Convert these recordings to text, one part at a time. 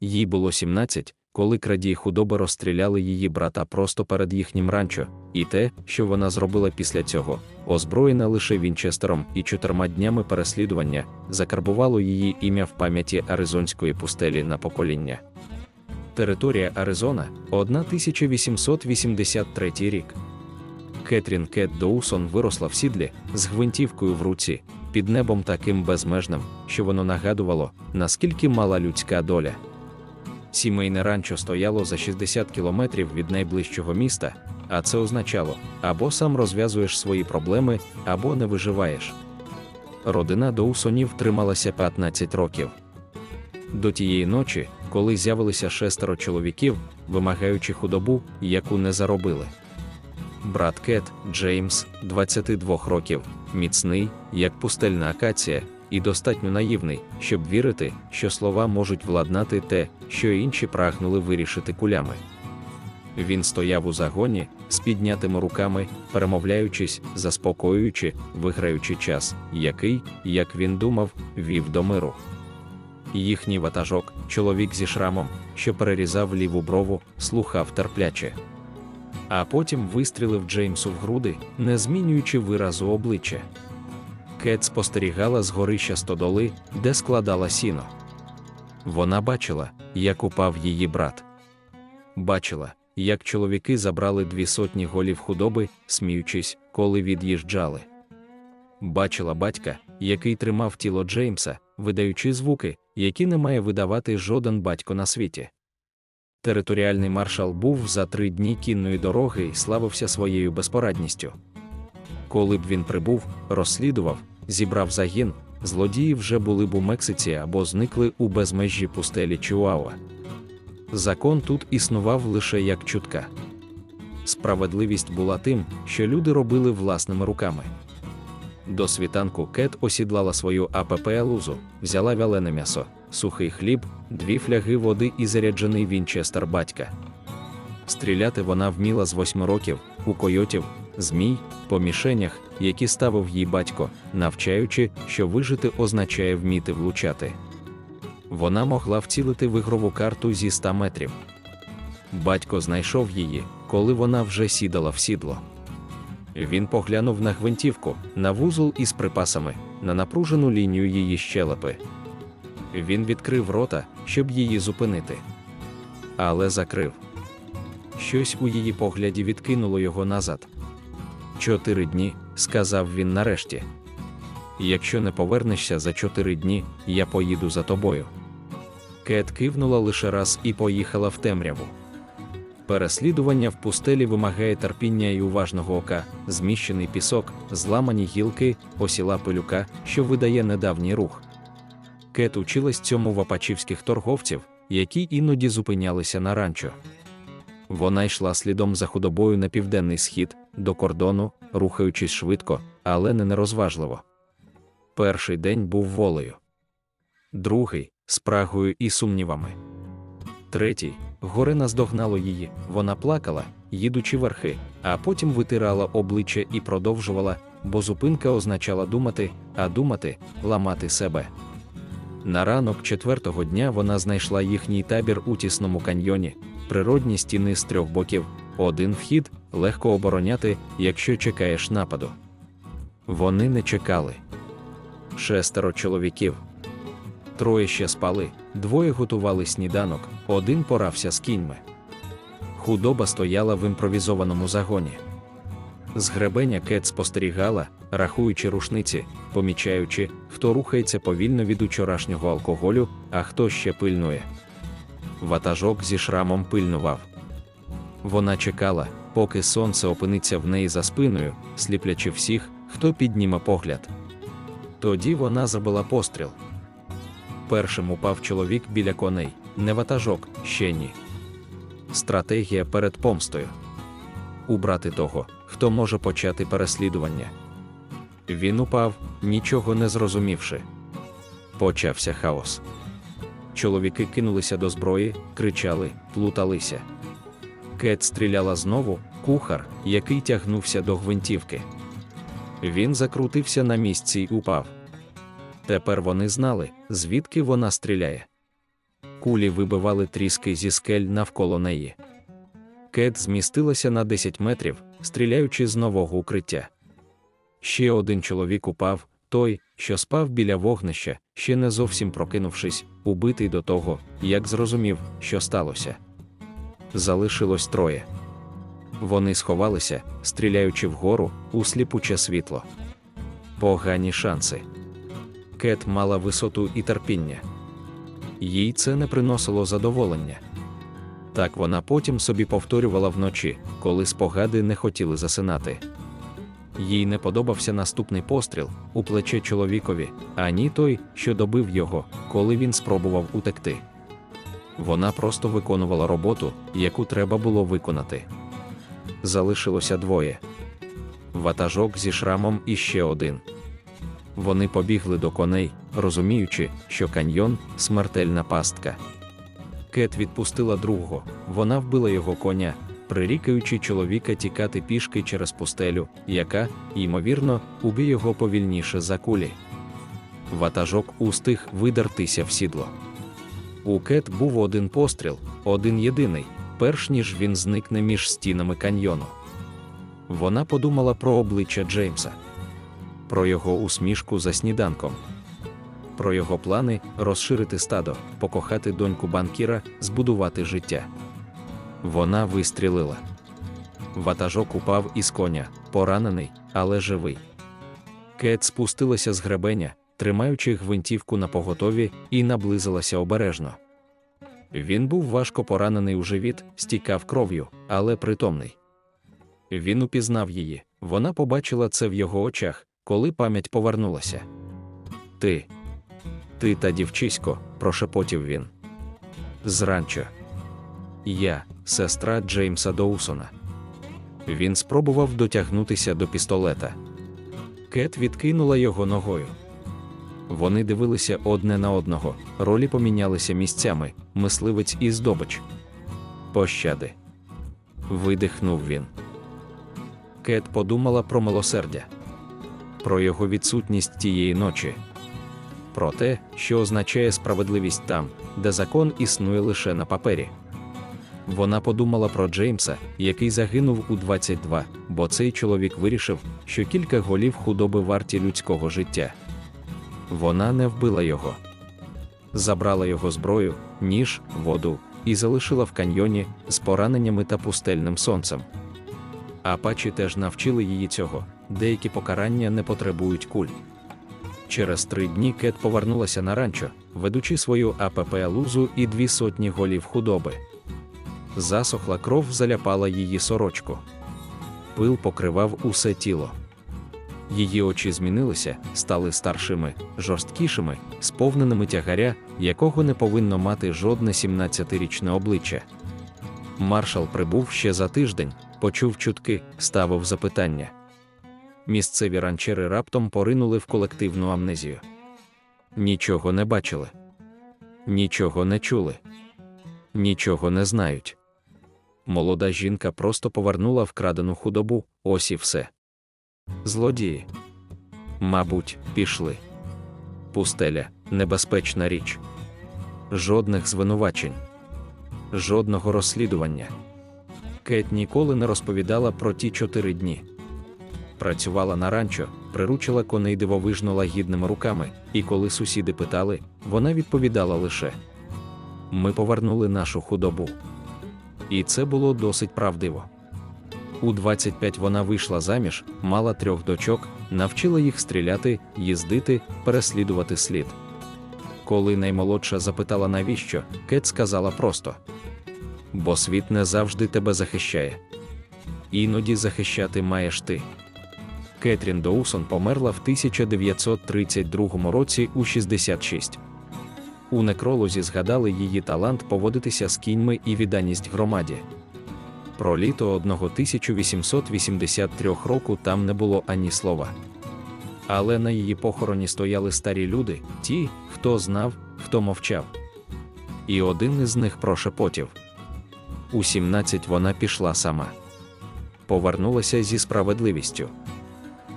Їй було 17, коли крадії худоби розстріляли її брата просто перед їхнім ранчо, і те, що вона зробила після цього, озброєна лише Вінчестером і чотирма днями переслідування, закарбувало її ім'я в пам'яті Аризонської пустелі на покоління. Територія Аризона 1883 рік. Кетрін Кет Доусон виросла в сідлі з гвинтівкою в руці, під небом таким безмежним, що воно нагадувало, наскільки мала людська доля. Сімейне ранчо стояло за 60 кілометрів від найближчого міста, а це означало, або сам розв'язуєш свої проблеми, або не виживаєш. Родина Доусонів трималася 15 років. До тієї ночі, коли з'явилися шестеро чоловіків, вимагаючи худобу, яку не заробили. Брат Кет, Джеймс, 22 років, міцний, як пустельна акація, і достатньо наївний, щоб вірити, що слова можуть владнати те, що інші прагнули вирішити кулями. Він стояв у загоні з піднятими руками, перемовляючись, заспокоюючи, виграючи час, який, як він думав, вів до миру. Їхній ватажок, чоловік зі шрамом, що перерізав ліву брову, слухав терпляче. А потім вистрілив Джеймсу в груди, не змінюючи виразу обличчя. Кет спостерігала з горища стодоли, де складала сіно. Вона бачила, як упав її брат. Бачила, як чоловіки забрали дві сотні голів худоби, сміючись, коли від'їжджали. Бачила батька, який тримав тіло Джеймса, видаючи звуки, які не має видавати жоден батько на світі. Територіальний маршал був за три дні кінної дороги і славився своєю безпорадністю. Коли б він прибув, розслідував, зібрав загін, злодії вже були б у Мексиці або зникли у безмежжі пустелі Чуауа. Закон тут існував лише як чутка. Справедливість була тим, що люди робили власними руками. До світанку Кет осідлала свою АПП лузу, взяла вялене м'ясо, сухий хліб, дві фляги води і заряджений вінчестер батька. Стріляти вона вміла з восьми років, у койотів, змій, по мішенях, які ставив їй батько, навчаючи, що вижити означає вміти влучати. Вона могла вцілити в ігрову карту зі 100 метрів. Батько знайшов її, коли вона вже сідала в сідло. Він поглянув на гвинтівку, на вузол із припасами, на напружену лінію її щелепи. Він відкрив рота, щоб її зупинити. Але закрив. Щось у її погляді відкинуло його назад. Чотири дні, сказав він нарешті. Якщо не повернешся за чотири дні, я поїду за тобою. Кет кивнула лише раз і поїхала в темряву. Переслідування в пустелі вимагає терпіння і уважного ока, зміщений пісок, зламані гілки, осіла пилюка, що видає недавній рух. Кет училась цьому в апачівських торговців, які іноді зупинялися на ранчо. Вона йшла слідом за худобою на південний схід, до кордону, рухаючись швидко, але не нерозважливо. Перший день був волею, другий спрагою і сумнівами. Третій горе наздогнало її, вона плакала, їдучи верхи, а потім витирала обличчя і продовжувала, бо зупинка означала думати, а думати ламати себе. На ранок четвертого дня вона знайшла їхній табір у тісному каньйоні, природні стіни з трьох боків, один вхід легко обороняти, якщо чекаєш нападу. Вони не чекали. Шестеро чоловіків. Троє ще спали, двоє готували сніданок, один порався з кіньми. Худоба стояла в імпровізованому загоні. З гребеня Кет спостерігала, рахуючи рушниці, помічаючи, хто рухається повільно від учорашнього алкоголю, а хто ще пильнує. Ватажок зі шрамом пильнував. Вона чекала, поки сонце опиниться в неї за спиною, сліплячи всіх, хто підніме погляд. Тоді вона забила постріл. Першим упав чоловік біля коней, не ватажок, ще ні. Стратегія перед помстою. Убрати того, хто може почати переслідування. Він упав, нічого не зрозумівши. Почався хаос. Чоловіки кинулися до зброї, кричали, плуталися. Кет стріляла знову, кухар, який тягнувся до гвинтівки. Він закрутився на місці й упав. Тепер вони знали, звідки вона стріляє. кулі вибивали тріски зі скель навколо неї. Кет змістилася на 10 метрів, стріляючи з нового укриття. Ще один чоловік упав, той, що спав біля вогнища, ще не зовсім прокинувшись, убитий до того, як зрозумів, що сталося. Залишилось троє. Вони сховалися, стріляючи вгору у сліпуче світло. Погані шанси. Кет мала висоту і терпіння. Їй це не приносило задоволення. Так вона потім собі повторювала вночі, коли спогади не хотіли засинати. Їй не подобався наступний постріл у плече чоловікові, ані той, що добив його, коли він спробував утекти. Вона просто виконувала роботу, яку треба було виконати. Залишилося двоє. Ватажок зі шрамом і ще один. Вони побігли до коней, розуміючи, що каньйон смертельна пастка. Кет відпустила другого, вона вбила його коня, прирікаючи чоловіка тікати пішки через пустелю, яка, ймовірно, уб'є його повільніше за кулі. Ватажок устиг видертися в сідло. У Кет був один постріл, один єдиний, перш ніж він зникне між стінами каньйону. Вона подумала про обличчя Джеймса, про його усмішку за сніданком, про його плани розширити стадо, покохати доньку банкіра, збудувати життя. Вона вистрілила. Ватажок упав із коня, поранений, але живий. Кет спустилася з гребеня, тримаючи гвинтівку на поготові, і наблизилася обережно. Він був важко поранений у живіт, стікав кров'ю, але притомний. Він упізнав її, вона побачила це в його очах, коли пам'ять повернулася. Ти, ти та дівчисько, прошепотів він. Зранчо. Я, сестра Джеймса Доусона. Він спробував дотягнутися до пістолета. Кет відкинула його ногою. Вони дивилися одне на одного, ролі помінялися місцями, мисливець і здобич. Пощади. Видихнув він. Кет подумала про милосердя, про його відсутність тієї ночі, про те, що означає справедливість там, де закон існує лише на папері. Вона подумала про Джеймса, який загинув у 22, бо цей чоловік вирішив, що кілька голів худоби варті людського життя. Вона не вбила його, забрала його зброю, ніж, воду і залишила в каньйоні з пораненнями та пустельним сонцем. Апачі теж навчили її цього, деякі покарання не потребують куль. Через три дні Кет повернулася на ранчо, ведучи свою АПП лузу і дві сотні голів худоби. Засохла кров заляпала її сорочку. Пил покривав усе тіло. Її очі змінилися, стали старшими, жорсткішими, сповненими тягаря, якого не повинно мати жодне 17-річне обличчя. Маршал прибув ще за тиждень, почув чутки, ставив запитання. Місцеві ранчери раптом поринули в колективну амнезію. Нічого не бачили, нічого не чули, нічого не знають. Молода жінка просто повернула вкрадену худобу, ось і все. Злодії. Мабуть, пішли. Пустеля небезпечна річ. Жодних звинувачень, жодного розслідування. Кет ніколи не розповідала про ті чотири дні. Працювала на ранчо, приручила коней дивовижно лагідними руками, і коли сусіди питали, вона відповідала лише: Ми повернули нашу худобу. І це було досить правдиво. У 25 вона вийшла заміж, мала трьох дочок, навчила їх стріляти, їздити, переслідувати слід. Коли наймолодша запитала, навіщо, Кет сказала просто: бо світ не завжди тебе захищає. Іноді захищати маєш ти. Кетрін Доусон померла в 1932 році у 66. У некролозі згадали її талант поводитися з кіньми і відданість громаді. Про літо 1883 року там не було ані слова. Але на її похороні стояли старі люди, ті, хто знав, хто мовчав. І один із них прошепотів. У 17 вона пішла сама. Повернулася зі справедливістю.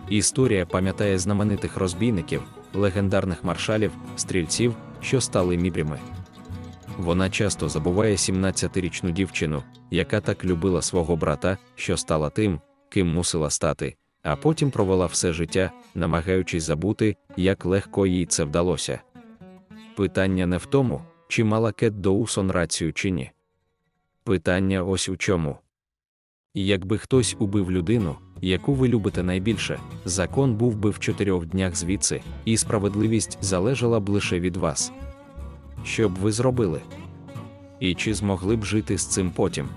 Історія пам'ятає знаменитих розбійників, легендарних маршалів, стрільців, що стали мібрями. Вона часто забуває 17-річну дівчину, яка так любила свого брата, що стала тим, ким мусила стати, а потім провела все життя, намагаючись забути, як легко їй це вдалося. Питання не в тому, чи мала Кет Доусон рацію чи ні. Питання ось у чому. Якби хтось убив людину, яку ви любите найбільше, закон був би в чотирьох днях звідси, і справедливість залежала б лише від вас. Що б ви зробили? І чи змогли б жити з цим потім?